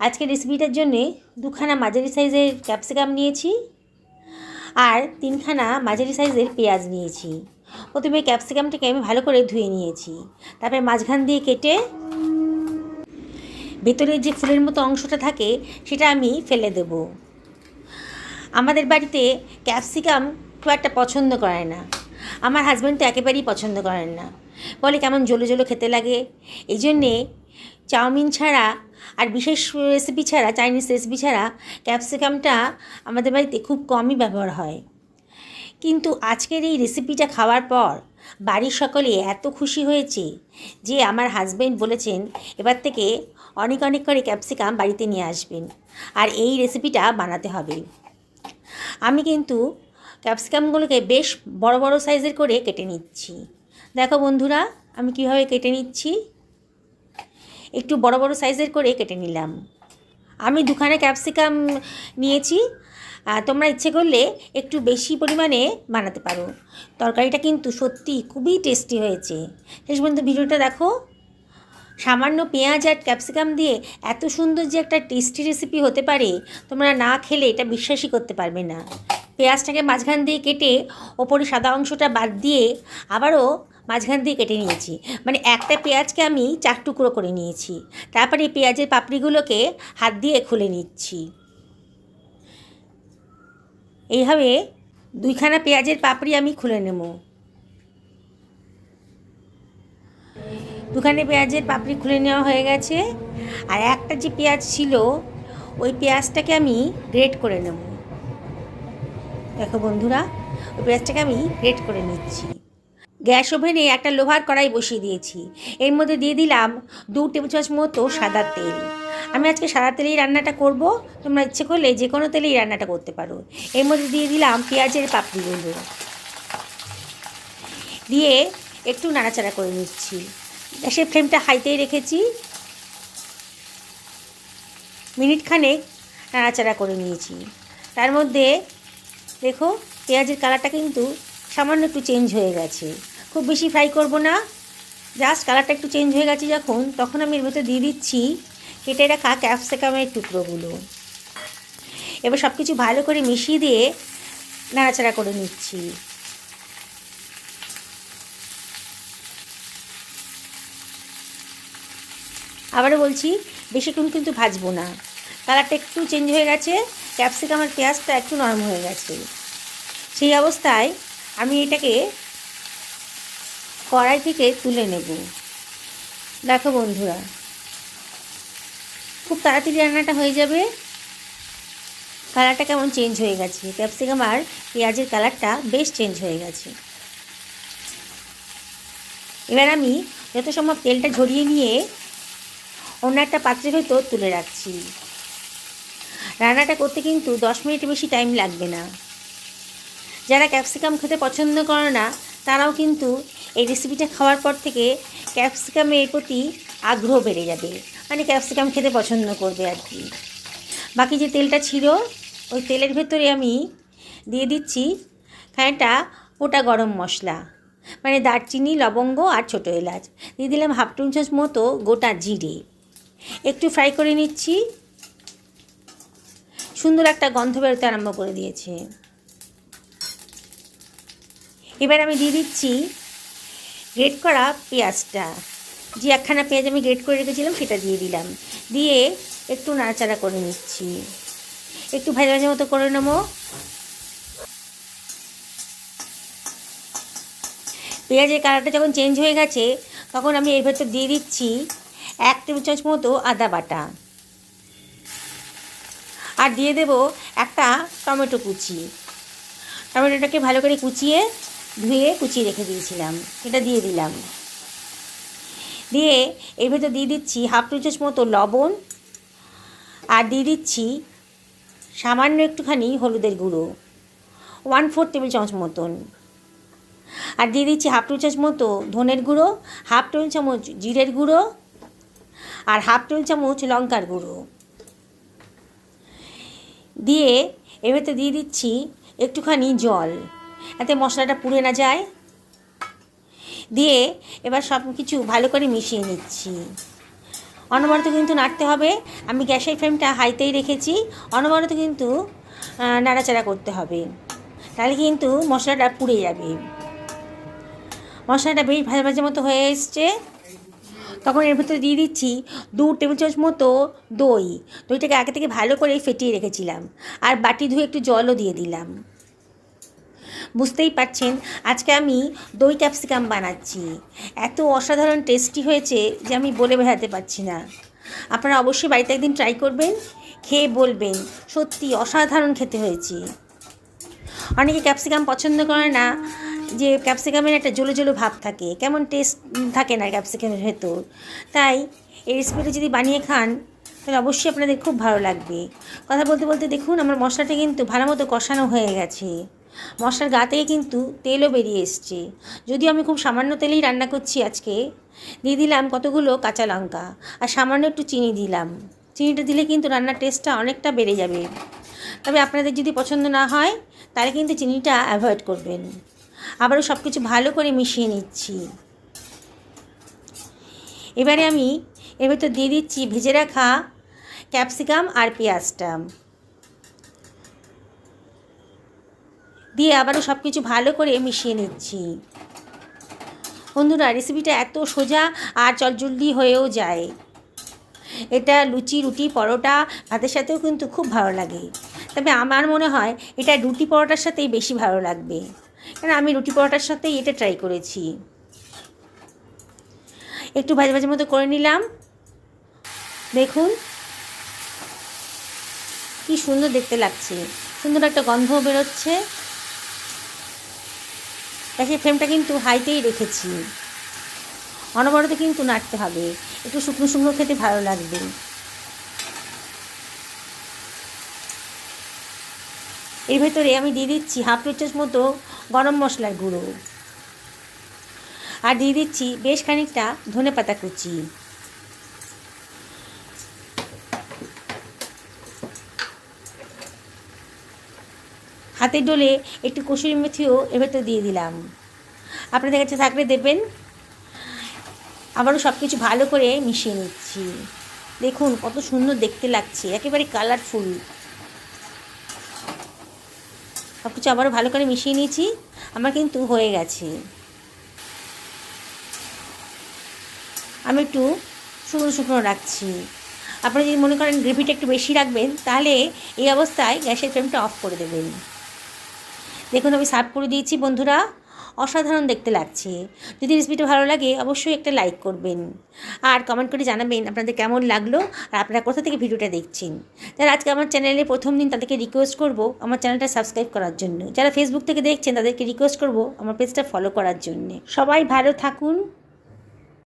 আজকের রেসিপিটার জন্যে দুখানা মাঝারি সাইজের ক্যাপসিকাম নিয়েছি আর তিনখানা মাঝারি সাইজের পেঁয়াজ নিয়েছি। প্রথমে ক্যাপসিকামটাকে আমি ভালো করে ধুয়ে নিয়েছি। তারপরে মাঝখান দিয়ে কেটে ভেতরের যে ফুলের মতো অংশটা থাকে সেটা আমি ফেলে দেব। আমাদের বাড়িতে ক্যাপসিকাম খুব একটা পছন্দ করে না। আমার হাজব্যান্ড তো একেবারেই পছন্দ করেন না। বলে কেমন জলো জলো খেতে লাগে। এই জন্যে চাউমিন ছাড়া আর বিশেষ রেসিপি ছাড়া চাইনিজ রেসিপি ছাড়া ক্যাপসিকামটা আমাদের বাড়িতে খুব কমই ব্যবহার হয়। কিন্তু আজকের এই রেসিপিটা খাওয়ার পর বাড়ির সকলে এত খুশি হয়েছে যে আমার হাজব্যান্ড বলেছেন, এবার থেকে অনেক অনেক করে ক্যাপসিকাম বাড়িতে নিয়ে আসবেন আর এই রেসিপিটা বানাতে হবে। আমি কিন্তু ক্যাপসিকামগুলোকে বেশ বড় বড় সাইজের করে কেটে নিচ্ছি। দেখো বন্ধুরা, আমি কীভাবে কেটে নিচ্ছি। একটু বড় বড় সাইজের করে কেটে নিলাম। আমি দুখানা ক্যাপসিকাম নিয়েছি। তোমরা ইচ্ছে করলে একটু বেশি পরিমাণে বানাতে পারো। তরকারিটা কিন্তু সত্যি খুবই টেস্টি হয়েছে। শেষ পর্যন্ত ভিডিওটা দেখো। সামান্য পেঁয়াজ আর ক্যাপসিকাম দিয়ে এত সুন্দর যে একটা টেস্টি রেসিপি হতে পারে, তোমরা না খেলে এটা বিশ্বাসই করতে পারবে না। পেঁয়াজটাকে মাঝখান দিয়ে কেটে ওপরে সাদা অংশটা বাদ দিয়ে আবারও মাঝখান দিয়ে কেটে নিয়েছি। মানে একটা পেঁয়াজকে আমি চার টুকরো করে নিয়েছি। তারপরে পেঁয়াজের পাপড়িগুলোকে হাত দিয়ে খুলে নিচ্ছি। এইভাবে দুইখানা পেঁয়াজের পাপড়ি আমি খুলে নেব। দুখানে পেঁয়াজের পাপড়ি খুলে নেওয়া হয়ে গেছে। আর একটা যে পেঁয়াজ ছিল, ওই পেঁয়াজটাকে আমি গ্রেট করে নেব। দেখো বন্ধুরা, ওই পেঁয়াজটাকে আমি গ্রেট করে নিচ্ছি। গ্যাস ওভেনে একটা লোহার কড়াই বসিয়ে দিয়েছি। এর মধ্যে দিয়ে দিলাম দু টেবিল চামচ মতো সাদা তেল। আমি আজকে সাদা তেলেই রান্নাটা করব। তোমরা ইচ্ছে করলে যে কোনো তেলেই রান্নাটা করতে পারো। এর মধ্যে দিয়ে দিলাম পেঁয়াজের পাপড়িগুলো দিয়ে একটু নাড়াচাড়া করে নিচ্ছি। গ্যাসের ফ্লেমটা হাইতেই রেখেছি। মিনিট খানেক নাড়াচাড়া করে নিয়েছি। তার মধ্যে দেখো পেঁয়াজের কালারটা কিন্তু সামান্য একটু চেঞ্জ হয়ে গেছে। খুব বেশি ফ্রাই করব না। জাস্ট কালারটা একটু চেঞ্জ হয়ে গেছে যখন, তখন আমি এর ভেতরে দিয়ে দিচ্ছি কেটে রাখা ক্যাপসিকামের টুকরোগুলো। এবার সব কিছু ভালো করে মিশিয়ে দিয়ে নাড়াচাড়া করে নিচ্ছি। আবারও বলছি বেশিক্ষণ কিন্তু ভাজবো না। কালারটা একটু চেঞ্জ হয়ে গেছে ক্যাপসিকাম আর পেঁয়াজটা একটু নরম হয়ে গেছে। সেই অবস্থায় আমি এটাকে কড়াই থেকে তুলে নেব। দেখো বন্ধুরা, খুব তাড়াতাড়ি রান্নাটা হয়ে যাবে। কালারটা কেমন চেঞ্জ হয়ে গেছে। ক্যাপসিকাম আর পেঁয়াজের কালারটা বেশ চেঞ্জ হয়ে গেছে। এবার আমি যত সম্ভব তেলটা ঝরিয়ে নিয়ে অন্য একটা পাত্রের ভেতর তুলে রাখছি। রান্নাটা করতে কিন্তু দশ মিনিট বেশি টাইম লাগবে না। যারা ক্যাপসিকাম খেতে পছন্দ করে না, তারাও কিন্তু এই রেসিপিটা খাওয়ার পর থেকে ক্যাপসিকামের প্রতি আগ্রহ বেড়ে যাবে। মানে ক্যাপসিকাম খেতে পছন্দ করবে আর কি। বাকি যে তেলটা ছিল, ওই তেলের ভেতরে আমি দিয়ে দিচ্ছি খানিকটা ওটা গরম মশলা। মানে দারচিনি, লবঙ্গ আর ছোটো এলাচ। দিয়ে দিলাম হাফ টুন চামচ মতো গোটা জিরে। একটু ফ্রাই করে নিচ্ছি। সুন্দর একটা গন্ধ বেরোতে আরম্ভ করে দিয়েছে। এবার আমি দিয়ে দিচ্ছি গ্রেট করা পেঁয়াজটা। যে একখানা পেঁয়াজ আমি গ্রেট করে রেখেছিলাম, সেটা দিয়ে দিলাম। দিয়ে একটু নাড়াচাড়া করে নিচ্ছি। একটু ভাজা ভাজা মতো করে নেব। পেঁয়াজের কালারটা যখন চেঞ্জ হয়ে গেছে, তখন আমি এর ভেতর দিয়ে দিচ্ছি এক টেবিল চামচ মতো আদা বাটা। আর দিয়ে দেব একটা টমেটো কুচি। টমেটোটাকে ভালো করে কুচিয়ে ধুয়ে কুচিয়ে রেখে দিয়েছিলাম। এটা দিয়ে দিলাম। দিয়ে এর ভেতর দিয়ে দিচ্ছি হাফ টু চামচ মতো লবণ আর দিয়ে দিচ্ছি সামান্য একটুখানি হলুদের গুঁড়ো ওয়ান ফোর টেবিল চামচ মতন। আর দিয়ে দিচ্ছি হাফ টু চামচ মতো ধনের গুঁড়ো, হাফ টেবিল চামচ জিরের গুঁড়ো আর হাফ টেবিল চামচ লঙ্কার গুঁড়ো। দিয়ে এর ভেতরে দিয়ে দিচ্ছি একটুখানি জল। যাতে মশলাটা পুড়ে না যায়। দিয়ে এবার সব কিছু ভালো করে মিশিয়ে নিচ্ছি। অনবরত কিন্তু নাড়তে হবে। আমি গ্যাসের ফ্লেমটা হাইতেই রেখেছি। অনবরত কিন্তু নাড়াচাড়া করতে হবে। তাহলে কিন্তু মশলাটা পুড়ে যাবে। মশলাটা বেশ ভাজা ভাজা মতো হয়ে এসছে। তখন এর ভিতরে দিয়ে দিচ্ছি দু টেবিল চামচ মতো দই। দইটাকে আগে থেকে ভালো করে ফেটিয়ে রেখেছিলাম। আর বাটি ধুয়ে একটু জলও দিয়ে দিলাম। বুঝতেই পারছেন, আজকে আমি দই ক্যাপসিকাম বানাচ্ছি। এত অসাধারণ টেস্টি হয়েছে যে আমি বলে বেড়াতে পারছি না। আপনারা অবশ্যই বাড়িতে একদিন ট্রাই করবেন, খেয়ে বলবেন, সত্যি অসাধারণ খেতে হয়েছে। অনেকে ক্যাপসিকাম পছন্দ করে না, যে ক্যাপসিকামের একটা জলো জলো ভাব থাকে, কেমন টেস্ট থাকে না ক্যাপসিকামের ভেতর। তাই এই রেসিপিটা যদি বানিয়ে খান, তাহলে অবশ্যই আপনাদের খুব ভালো লাগবে। কথা বলতে বলতে দেখুন, আমার মশলাটা কিন্তু ভালো মতো কষানো হয়ে গেছে। মশলার গা থেকে কিন্তু তেলও বেরিয়ে এসছে। যদিও আমি খুব সামান্য তেলেই রান্না করছি আজকে, দিয়ে দিলাম কতগুলো কাঁচা লঙ্কা আর সামান্য একটু চিনি দিলাম। চিনিটা দিলে কিন্তু রান্নার টেস্টটা অনেকটা বেড়ে যাবে। তবে আপনাদের যদি পছন্দ না হয়, তাহলে কিন্তু চিনিটা অ্যাভয়েড করবেন। আবারও সব কিছু ভালো করে মিশিয়ে নিচ্ছি। এবারে আমি এর ভেতর দিয়ে দিচ্ছি ভেজে রাখা ক্যাপসিকাম আর পেঁয়াজটা। দিয়ে আবারও সব কিছু ভালো করে মিশিয়ে নিচ্ছি। বন্ধুরা রেসিপিটা এত সোজা আর চটজলদি হয়েও যায়। এটা লুচি, রুটি, পরোটা, ভাতের সাথেও কিন্তু খুব ভালো লাগে। তবে আমার মনে হয় এটা রুটি পরোটার সাথেই বেশি ভালো লাগবে। কারণ আমি রুটি পরোটার সাথেই এটা ট্রাই করেছি। একটু ভাজা ভাজা মতো করে নিলাম। দেখুন। কি সুন্দর দেখতে লাগছে। সুন্দর একটা গন্ধ বেরোচ্ছে। গ্যাসের ফ্রেমটা কিন্তু হাইতেই রেখেছি। অনবরতে কিন্তু নাড়তে হবে। একটু শুকনো শুকনো খেতে ভালো লাগবে। এর ভেতরে আমি দিয়ে দিচ্ছি হাফ চামচ মতো গরম মশলার গুঁড়ো। আর দিয়ে দিচ্ছি বেশ খানিকটা ধনে পাতা কুচি। হাতের ডোলে একটু কসুরি মেথিও এর ভেতর দিয়ে দিলাম। আপনাদের কাছে থাকলে দেবেন। আবারও সব কিছু ভালো করে মিশিয়ে নিচ্ছি। দেখুন কত সুন্দর দেখতে লাগছে, একেবারে কালারফুল। সব কিছু আবারও ভালো করে মিশিয়ে নিয়েছি, আমার কিন্তু হয়ে গেছে। আমি একটু শুকনো শুকনো রাখছি। আপনারা যদি মনে করেন গ্রেভিটা একটু বেশি রাখবেন, তাহলে এই অবস্থায় গ্যাসের ফ্লেমটা অফ করে দেবেন। দেখুন, আমি সার্ভ করে দিয়েছি, বন্ধুরা। অসাধারণ দেখতে লাগছে। যদি রেসিপিটা ভালো লাগে, অবশ্যই একটা লাইক করবেন। আর কমেন্ট করে জানাবেন আপনাদের কেমন লাগল আর আপনারা কোথা থেকে ভিডিওটা দেখছেন। যারা আজকে আমার চ্যানেলে প্রথম দিন, তাদেরকে রিকোয়েস্ট করব আমার চ্যানেলটা সাবস্ক্রাইব করার জন্য। যারা ফেসবুক থেকে দেখছেন, তাদেরকে রিকোয়েস্ট করব আমার পেজটা ফলো করার জন্য। সবাই ভালো থাকুন।